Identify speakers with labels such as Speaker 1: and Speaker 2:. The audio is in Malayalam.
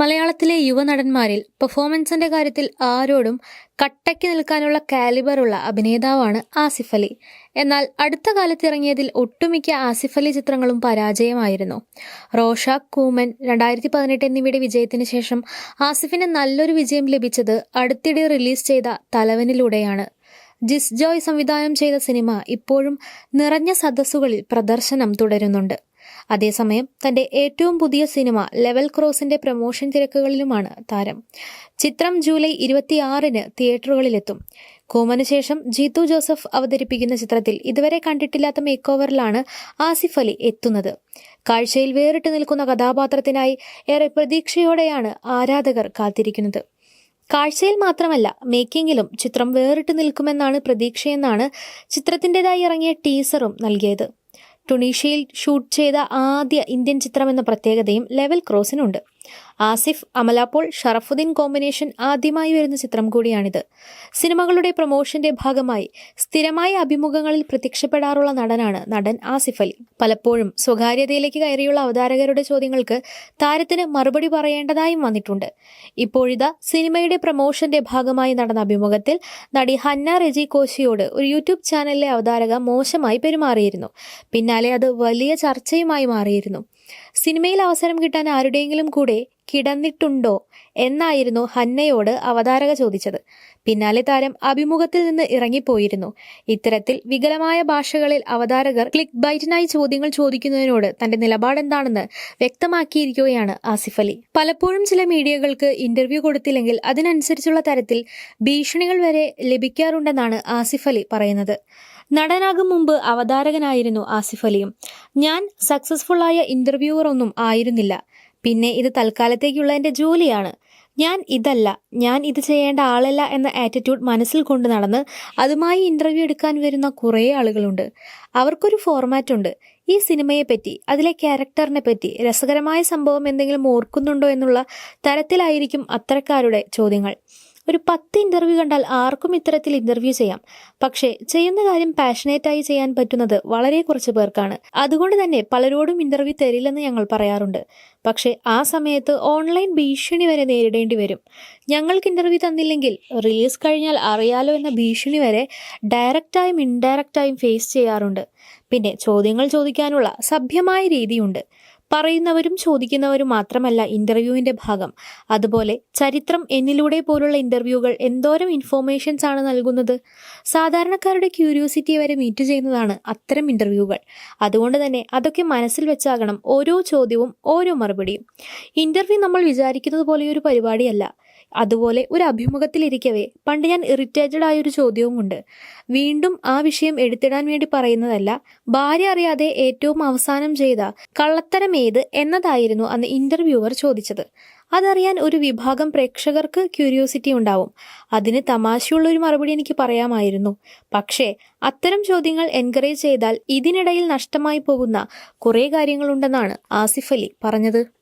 Speaker 1: മലയാളത്തിലെ യുവനടന്മാരിൽ പെർഫോമൻസിന്റെ കാര്യത്തിൽ ആരോടും കട്ടയ്ക്ക് നിൽക്കാനുള്ള കാലിബറുള്ള അഭിനേതാവാണ് ആസിഫ് അലി. എന്നാൽ അടുത്ത കാലത്ത് ഇറങ്ങിയതിൽ ഒട്ടുമിക്ക ആസിഫ് അലി ചിത്രങ്ങളും പരാജയമായിരുന്നു. റോഷ കൂമൻ രണ്ടായിരത്തി പതിനെട്ട് എന്നിവയുടെ വിജയത്തിന് ശേഷം ആസിഫിന് നല്ലൊരു വിജയം ലഭിച്ചത് അടുത്തിടെ റിലീസ് ചെയ്ത തലവനിലൂടെയാണ്. ജിസ് ജോയ് സംവിധാനം ചെയ്ത സിനിമ ഇപ്പോഴും നിറഞ്ഞ സദസ്സുകളിൽ പ്രദർശനം തുടരുന്നുണ്ട്. അതേസമയം തന്റെ ഏറ്റവും പുതിയ സിനിമ ലെവൽ ക്രോസിന്റെ പ്രമോഷൻ തിരക്കുകളിലുമാണ് താരം. ചിത്രം ജൂലൈ ഇരുപത്തിയാറിന് തിയേറ്ററുകളിലെത്തും. കോമനുശേഷം ജീത്തു ജോസഫ് അവതരിപ്പിക്കുന്ന ചിത്രത്തിൽ ഇതുവരെ കണ്ടിട്ടില്ലാത്ത മേക്ക് ഓവറിലാണ് ആസിഫ് അലി എത്തുന്നത്. കാഴ്ചയിൽ വേറിട്ട് നിൽക്കുന്ന കഥാപാത്രത്തിനായി ഏറെ പ്രതീക്ഷയോടെയാണ് ആരാധകർ കാത്തിരിക്കുന്നത്. കാഴ്ചയിൽ മാത്രമല്ല മേക്കിങ്ങിലും ചിത്രം വേറിട്ട് നിൽക്കുമെന്നാണ് പ്രതീക്ഷയെന്നാണ് ചിത്രത്തിന്റെതായി ഇറങ്ങിയ ടീസറും നൽകിയത്. ടുണീഷ്യയിൽ ഷൂട്ട് ചെയ്ത ആദ്യ ഇന്ത്യൻ ചിത്രം എന്ന പ്രത്യേകതയും ലെവൽ ക്രോസിനുണ്ട്. ആസിഫ് അമലാപ്പോൾ ഷറഫുദ്ദീൻ കോമ്പിനേഷൻ ആദ്യമായി വരുന്ന ചിത്രം കൂടിയാണിത്. സിനിമകളുടെ പ്രൊമോഷന്റെ ഭാഗമായി സ്ഥിരമായ അഭിമുഖങ്ങളിൽ പ്രത്യക്ഷപ്പെടാറുള്ള നടനാണ് നടൻ ആസിഫ് അലി. പലപ്പോഴും സ്വകാര്യതയിലേക്ക് കയറിയുള്ള അവതാരകരുടെ ചോദ്യങ്ങൾക്ക് താരത്തിന് മറുപടി പറയേണ്ടതായും വന്നിട്ടുണ്ട്. ഇപ്പോഴിതാ സിനിമയുടെ പ്രൊമോഷന്റെ ഭാഗമായി നടന്ന അഭിമുഖത്തിൽ നടി ഹന്ന റെജി കോശിയോട് ഒരു യൂട്യൂബ് ചാനലിലെ അവതാരക മോശമായി പെരുമാറിയിരുന്നു. പിന്നാലെ അത് വലിയ ചർച്ചയുമായി മാറിയിരുന്നു. സിനിമയിൽ അവസരം കിട്ടാൻ ആരുടെയെങ്കിലും കൂടെ കിടന്നിട്ടുണ്ടോ എന്നായിരുന്നു ഹന്നയോട് അവതാരക ചോദിച്ചത്. പിന്നാലെ താരം അഭിമുഖത്തിൽ നിന്ന് ഇറങ്ങിപ്പോയിരുന്നു. ഇത്തരത്തിൽ വികലമായ ഭാഷകളിൽ അവതാരകർ ക്ലിക്ക് ബൈറ്റിനായി ചോദ്യങ്ങൾ ചോദിക്കുന്നതിനോട് തന്റെ നിലപാടെന്താണെന്ന് വ്യക്തമാക്കിയിരിക്കുകയാണ് ആസിഫ് അലി. പലപ്പോഴും ചില മീഡിയകൾക്ക് ഇന്റർവ്യൂ കൊടുത്തില്ലെങ്കിൽ അതിനനുസരിച്ചുള്ള തരത്തിൽ ഭീഷണികൾ വരെ ലഭിക്കാറുണ്ടെന്നാണ് ആസിഫ് അലി പറയുന്നത്. നടനാകും മുമ്പ് അവതാരകനായിരുന്നു ആസിഫ് അലിയും. ഞാൻ സക്സസ്ഫുള്ളായ ഇന്റർവ്യൂവർ ഒന്നും ആയിരുന്നില്ല. പിന്നെ ഇത് തൽക്കാലത്തേക്കുള്ള എന്റെ ജോലിയാണ്. ഞാൻ ഇതല്ല ഞാൻ ഇത് ചെയ്യേണ്ട ആളല്ല എന്ന ആറ്റിറ്റ്യൂഡ് മനസ്സിൽ കൊണ്ട് നടന്ന് അതുമായി ഇന്റർവ്യൂ എടുക്കാൻ വരുന്ന കുറേ ആളുകളുണ്ട്. അവർക്കൊരു ഫോർമാറ്റ് ഉണ്ട്. ഈ സിനിമയെ പറ്റി അതിലെ ക്യാരക്ടറിനെ പറ്റി രസകരമായ സംഭവം എന്തെങ്കിലും ഓർക്കുന്നുണ്ടോ എന്നുള്ള തരത്തിലായിരിക്കും അത്തരക്കാരുടെ ചോദ്യങ്ങൾ. ഒരു പത്ത് ഇന്റർവ്യൂ കണ്ടാൽ ആർക്കും ഇത്തരത്തിൽ ഇന്റർവ്യൂ ചെയ്യാം. പക്ഷേ ചെയ്യുന്ന കാര്യം പാഷനേറ്റായി ചെയ്യാൻ പറ്റുന്നത് വളരെ കുറച്ച് പേർക്കാണ്. അതുകൊണ്ട് തന്നെ പലരോടും ഇന്റർവ്യൂ തരില്ലെന്ന് ഞങ്ങൾ പറയാറുണ്ട്. പക്ഷേ ആ സമയത്ത് ഓൺലൈൻ ഭീഷണി വരെ നേരിടേണ്ടി വരും. ഞങ്ങൾക്ക് ഇന്റർവ്യൂ തന്നില്ലെങ്കിൽ റിലീസ് കഴിഞ്ഞാൽ അറിയാലോ എന്ന ഭീഷണി വരെ ഡയറക്റ്റായും ഇൻഡയറക്റ്റായും ഫേസ് ചെയ്യാറുണ്ട്. പിന്നെ ചോദ്യങ്ങൾ ചോദിക്കാനുള്ള സഭ്യമായ രീതിയുണ്ട്. പറയുന്നവരും ചോദിക്കുന്നവരും മാത്രമല്ല ഇന്റർവ്യൂവിന്റെ ഭാഗം. അതുപോലെ ചരിത്രം എന്നിലൂടെ പോലുള്ള ഇന്റർവ്യൂകൾ എന്തോരം ഇൻഫോർമേഷൻസ് ആണ് നൽകുന്നത്? സാധാരണക്കാരുടെ ക്യൂരിയോസിറ്റി വരെ മീറ്റ് ചെയ്യുന്നതാണ് അത്തരം ഇന്റർവ്യൂകൾ അതുകൊണ്ട് തന്നെ അതൊക്കെ മനസ്സിൽ വെച്ചാകണം ഓരോ ചോദ്യവും ഓരോ മറുപടിയും. ഇന്റർവ്യൂ നമ്മൾ വിചാരിക്കുന്നത് പോലെ ഒരു പരിപാടിയല്ല. അതുപോലെ ഒരു അഭിമുഖത്തിലിരിക്കവേ പണ്ട് ഞാൻ ഇറിറ്റേറ്റഡ് ആയൊരു ചോദ്യവുമുണ്ട്. വീണ്ടും ആ വിഷയം എടുത്തിടാൻ വേണ്ടി പറയുന്നതല്ല ഭാര്യ അറിയാതെ ഏറ്റവും അവസാനം ചെയ്ത കള്ളത്തരം ഏത് എന്നതായിരുന്നു അന്ന് ഇന്റർവ്യൂവർ ചോദിച്ചത്. അതറിയാൻ ഒരു വിഭാഗം പ്രേക്ഷകർക്ക് ക്യൂരിയോസിറ്റി ഉണ്ടാവും. അതിന് തമാശയുള്ള ഒരു മറുപടി എനിക്ക് പറയാമായിരുന്നു. പക്ഷേ അത്തരം ചോദ്യങ്ങൾ എൻകറേജ് ചെയ്താൽ ഇതിനിടയിൽ നഷ്ടമായി പോകുന്ന കുറേ കാര്യങ്ങളുണ്ടെന്നാണ് ആസിഫ് അലി പറഞ്ഞത്.